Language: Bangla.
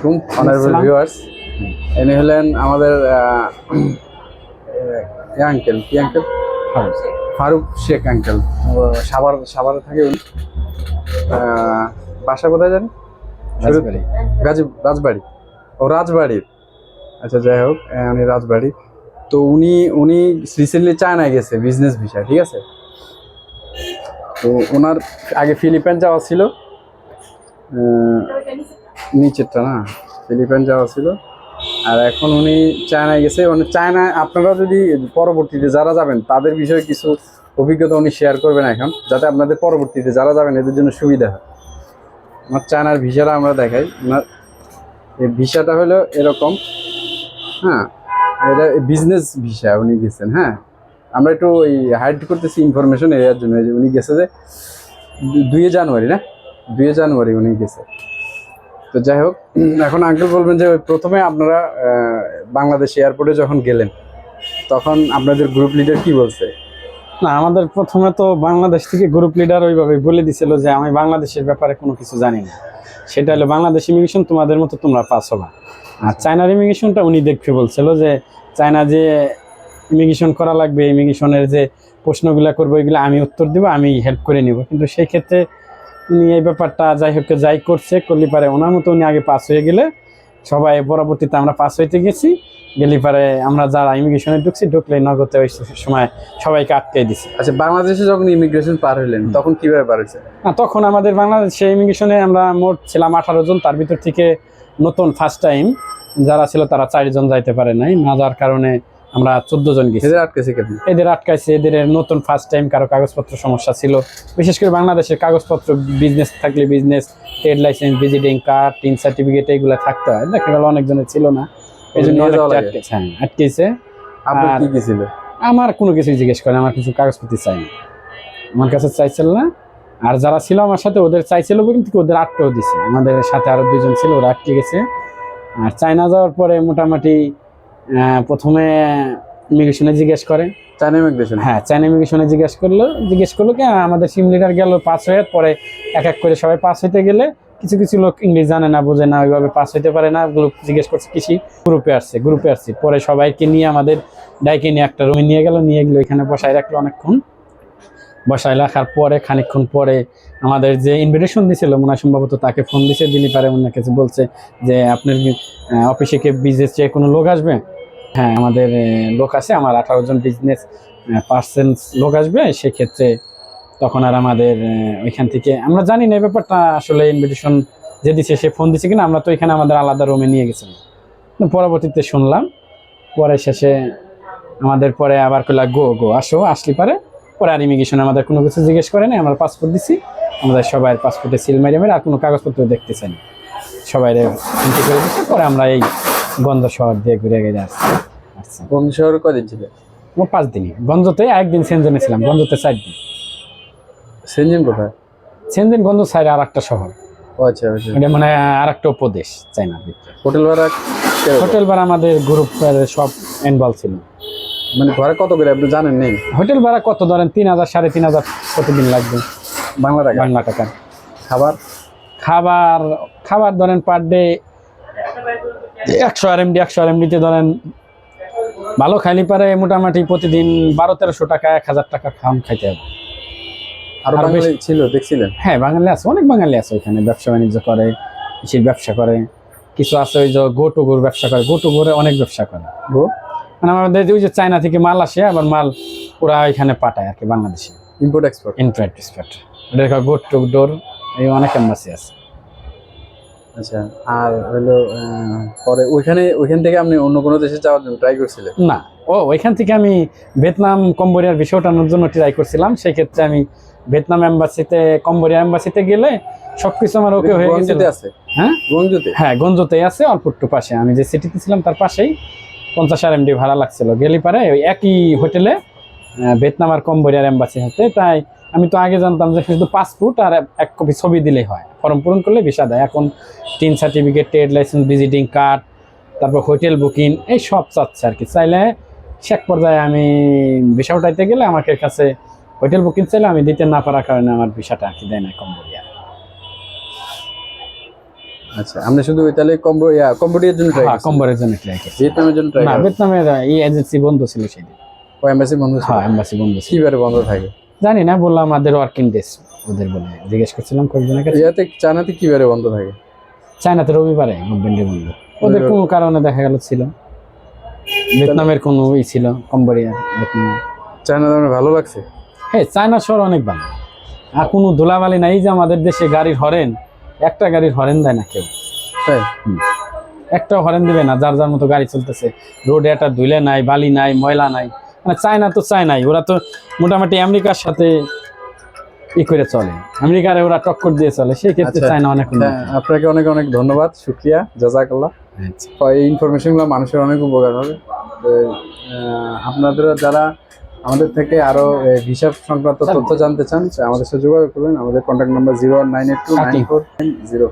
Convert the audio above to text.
আলাইকুম। অনারেবল। ভিউয়ার্স ইনি হলেন আমাদের আঙ্কেল কি আঙ্কেল ফারুক শেখ আঙ্কেল সাভার সাভারে থাকে উনি। বাসা কোথায় জানি রাজবাড়ী। গাজী রাজবাড়ি। ও রাজবাড়ির আচ্ছা যাই হোক উনি রাজবাড়ি। তো উনি উনি রিসেন্টলি চায়নায় গেছে বিজনেস ভিসা ঠিক আছে? তো ওনার আগে ফিলিপাইন যাওয়া ছিল। নিচেরটা না? ফিলিপাইন যাওয়া ছিল। আর এখন উনি চায়নায় গেছে। মানে চায়নায়, আপনারা যদি পরবর্তীতে যারা যাবেন, তাদের বিষয়ে কিছু অভিজ্ঞতা উনি শেয়ার করবেন এখন, যাতে আপনাদের পরবর্তীতে যারা যাবেন, এদের জন্য সুবিধা হয়। আমার চায়নার ভিসাটা আমরা দেখাই। ওনার এই ভিসাটা হলো এরকম। হ্যাঁ এটা বিজনেস ভিসা উনি গেছেন হ্যাঁ। আমরা একটু ওই হাইড করতেছি ইনফরমেশন এর জন্য। উনি গেছে যে দুই জানুয়ারি না? দুই জানুয়ারি উনি গেছে। তো যাই হোক, এখন আঙ্কেল বলবেন যে প্রথমে আপনারা বাংলাদেশ এয়ারপোর্টে যখন গেলেন, তখন আপনাদের গ্রুপ লিডার কি বলছে? না, আমাদের প্রথমে তো বাংলাদেশ থেকে গ্রুপ লিডার ওইভাবে বলে দিছিল যে আমি বাংলাদেশের ব্যাপারে কোনো কিছু জানি না। সেটা হলো, বাংলাদেশ ইমিগ্রেশন তোমাদের মতো তোমরা পাস হবা। আর চায়নার ইমিগ্রেশনটা উনি দেখতে বলছিল যে চায়না যে ইমিগ্রেশন করা লাগবে ইমিগ্রেশনের যে প্রশ্নগুলো করব এগুলো আমি উত্তর দিব, আমি হেল্প করে নিব। কিন্তু সেই ক্ষেত্রে উনি এই ব্যাপারটা যাই হোক যাই করছে করলে পারে ওনার মতো উনি আগে পাস হয়ে গেলে সবাই পরবর্তীতে আমরা পাস হইতে গেছি গেলি পারে আমরা যারা ইমিগ্রেশনে ঢুকছি ঢুকলে নগদে ওই সময় সবাইকে আটকে দিছি। আচ্ছা বাংলাদেশে যখন ইমিগ্রেশন পার হইলেন তখন কীভাবে পার হয়েছে না তখন আমাদের বাংলাদেশে ইমিগ্রেশনে আমরা মোট ছিলাম আঠারো জন তার ভিতর থেকে নতুন ফার্স্ট টাইম যারা ছিল তারা চারজন যাইতে পারে নাই না যার কারণে আমরা চোদ্দ জন গেছি। এদের আটকেছে কেন এদের আটকাইছে এদের নতুন ফার্স্ট টাইম কারও কাগজপত্র সমস্যা ছিল। বিশেষ করে বাংলাদেশের কাগজপত্র বিজনেস থাকলে business trade licence visiting card TIN certificate এগুলো থাকতে হয়। দেখা গেল অনেকজনের ছিল না। এই জন্য হ্যাঁ আটকেছে। আপনার কি কি ছিল? আমার কোনো কিছু জিজ্ঞেস করে আমার কিছু কাগজপত্র চাই না আমার কাছে চাইছিল না। আর যারা ছিল আমার সাথে ওদের চাইছিল কিন্তু ওদের আটকেও দিছে। আমাদের সাথে আরও দুজন ছিল ওরা আটকে গেছে। আর চায়না যাওয়ার পরে মোটামুটি প্রথমে ইমিগ্রেশনে জিজ্ঞেস করে। চায়না ইমিগ্রেশন হ্যাঁ চায়না ইমিগ্রেশনে জিজ্ঞেস করল। জিজ্ঞেস করল কি আমাদের সিম লিডার গেল পাস হয়ে পরে এক এক করে সবাই পাস হইতে গেলে কিছু কিছু লোক ইংলিশ জানে না বোঝে না ওইভাবে পাস হইতে পারে না। গ্রুপ জিজ্ঞেস করছে কৃষি? গ্রুপে আসছে গ্রুপে আসছে। পরে সবাইকে নিয়ে আমাদের ডাইকে নিয়ে একটা রুমে নিয়ে গেল নিয়ে গেলো এখানে বসায় রাখল অনেকক্ষণ। বসায় রাখার পরে খানিকক্ষণ পরে আমাদের যে ইনভিটেশন দিয়েছিল মনে হয় সম্ভবত তাকে ফোন দিছে যিনি পারে ওনার কাছে বলছে যে আপনার অফিসে কে বিজনেস চেয়ে কোনো লোক আসবে? হ্যাঁ আমাদের লোক আছে, আমার আঠারো জন বিজনেস পার্সেন্ট লোক আসবে, সেক্ষেত্রে তখন আর আমাদের ওইখান থেকে, আমরা জানি না এই ব্যাপারটা আসলে ইনভিটেশন যে দিচ্ছে সে ফোন দিচ্ছে কিনা, আমরা তো এখানে আমাদের আলাদা রুমে নিয়ে গেছিলাম। পরবর্তীতে শুনলাম, পরে শেষে আমাদের পরে আবার কইলা, গো গো, আসো, আসলি পারে। পরে আর ইমিগ্রেশন আমাদের কোনো কিছু জিজ্ঞেস করে নাই, আমরা পাসপোর্ট দিছি। আমাদের সবাই পাসপোর্টে সিল মেরে মেরে আর কোনো কাগজপত্র দেখতে চাই না সবাই করে দিচ্ছে পরে আমরা এই গন্ধ শহর দিয়ে ঘুরে গিয়ে আসছি। কোন শহরে কদিন ছিল? ও পাঁচ দিনই গঞ্জতে একদিন সেনজনে ছিলাম গঞ্জতে চার দিন। সেনজিন কোথায়? সেনজেন গঞ্জ সাইডে আর একটা শহর। ও আচ্ছা আচ্ছা। এটা মানে আর একটা উপদেশ চাইনার ভিতরে। হোটেল ভাড়া হোটেল ভাড়া আমাদের গ্রুপের সব ইনভলভ ছিল। মানে ঘরে কত করে আপনি জানেন নেই? হোটেল ভাড়া কত ধরেন? তিন হাজার সাড়ে তিন হাজার প্রতিদিন লাগবে। বাংলা টাকা? বাংলা টাকা। খাবার? খাবার খাবার ধরেন পার ডে একশো আর এমডি একশো আর এমডিতে ধরেন ভালো খাইলে পারে মোটামুটি প্রতিদিন বারো তেরোশো টাকা এক হাজার টাকা খাম খাইতে হবে। আরও বাঙালি ছিল দেখছিলেন? হ্যাঁ বাঙালি আছে অনেক বাঙালি আছে ওইখানে ব্যবসা বাণিজ্য করে কৃষির ব্যবসা করে। কিছু আছে ওই যে গোটু গরু ব্যবসা করে গোটু গরু অনেক ব্যবসা করে। গো? মানে আমাদের ওই যে চায়না থেকে মাল আসে আবার মাল ওরা এখানে পাঠায় আর কি বাংলাদেশে। ইম্পোর্ট এক্সপোর্ট ইনফ্রাইট এক্সপোর্ট ওটা গোট টুক ডোর এই অনেক এম্বাসি আছে। আচ্ছা আর হলো পরে ওইখানে ওইখান থেকে আপনি অন্য কোনো দেশে যাওয়ার জন্য ট্রাই করছিলেন? না। ও ওইখান থেকে আমি ভিয়েতনাম কম্বোডিয়ার বিষয় ওঠানোর জন্য ট্রাই করছিলাম। সেই ক্ষেত্রে আমি ভিয়েতনাম এম্বাসিতে কম্বোডিয়া এম্বাসিতে গেলে সবকিছু আমার ওকে হয়ে আছে? হ্যাঁ? গুয়াংজুতে হ্যাঁ গঞ্জতেই আছে অল্প একটু পাশে। আমি যে সিটিতে ছিলাম তার পাশেই পঞ্চাশ আর এমডি ভাড়া লাগছিল। গেলি পারে ওই একই হোটেলে ভিয়েতনাম আর কম্বোডিয়ার এম্বাসি হতে। তাই আমি তো আগে জানতাম যে শুধু পাসপোর্ট আর এক কপি ছবি দিলেই হয়। ফর্ম পূরণ করলে ভিসা দেয়। এখন TIN certificate trade licence visiting card তারপর হোটেল বুকিং এই সব চাচ্ছে আর কি। চাইলে শেষ পর্যায়ে আমি ভিসা উঠাইতে গেলে আমাকে কাছে হোটেল বুকিং চাইলে আমি দিতে না পারার কারণে আমার ভিসাটা আর কি দেয় না কম্বোডিয়া। আচ্ছা আপনি শুধু তাহলে কম্বোডিয়া কম্বোডিয়ার জন্য ট্রাই হ্যাঁ কম্বরের জন্য ট্রাই করছি। ভিয়েতনামের জন্য ট্রাই না ভিয়েতনামের এই এজেন্সি বন্ধ ছিল সেদিন। ও এমবাসি বন্ধ ছিল? হ্যাঁ এম্বাসি বন্ধ ছিল। কিবারে বন্ধ থাকে? জানি না বললাম আমাদের ওয়ার্কিং ডেস ওদের বলে জিজ্ঞেস করছিলাম কয়েকজনের কাছে। ইয়াতে চায়নাতে কিবারে বন্ধ থাকে? চায়নাতে রবিবারে গভর্নমেন্টের বন্ধ। ওদের কোনো কারণে দেখা গেল ছিল। ভিয়েতনামের কোনো ই ছিল কম্বোডিয়া ভিয়েতনাম। চায়না আমার ভালো লাগছে। হ্যাঁ চায়না শহর অনেক ভালো। আর কোনো ধুলাবালি নাই যে আমাদের দেশে গাড়ির হরেন একটা গাড়ির হরেন দেয় না কেউ। একটা হরেন দিবে না যার যার মতো গাড়ি চলতেছে। রোডে একটা ধুলে নাই বালি নাই ময়লা নাই। মানে চায়না তো চায়নাই ওরা তো মোটামুটি আমেরিকার সাথে ই করে চলে। আমেরিকার ওরা টক্কর দিয়ে চলে সেই ক্ষেত্রে আচ্ছা। চায়না অনেক হ্যাঁ, আপনাকে অনেক অনেক ধন্যবাদ শুক্রিয়া জাজাকাল্লাহ। আচ্ছা। এই ইনফরমেশনগুলো মানুষের অনেক উপকার হবে। আপনাদের যারা আমাদের থেকে আরও হিসাব সংক্রান্ত তথ্য জানতে চান আমাদের সাথে যোগাযোগ করবেন। আমাদের contact number zero nine eight two nine four nine zero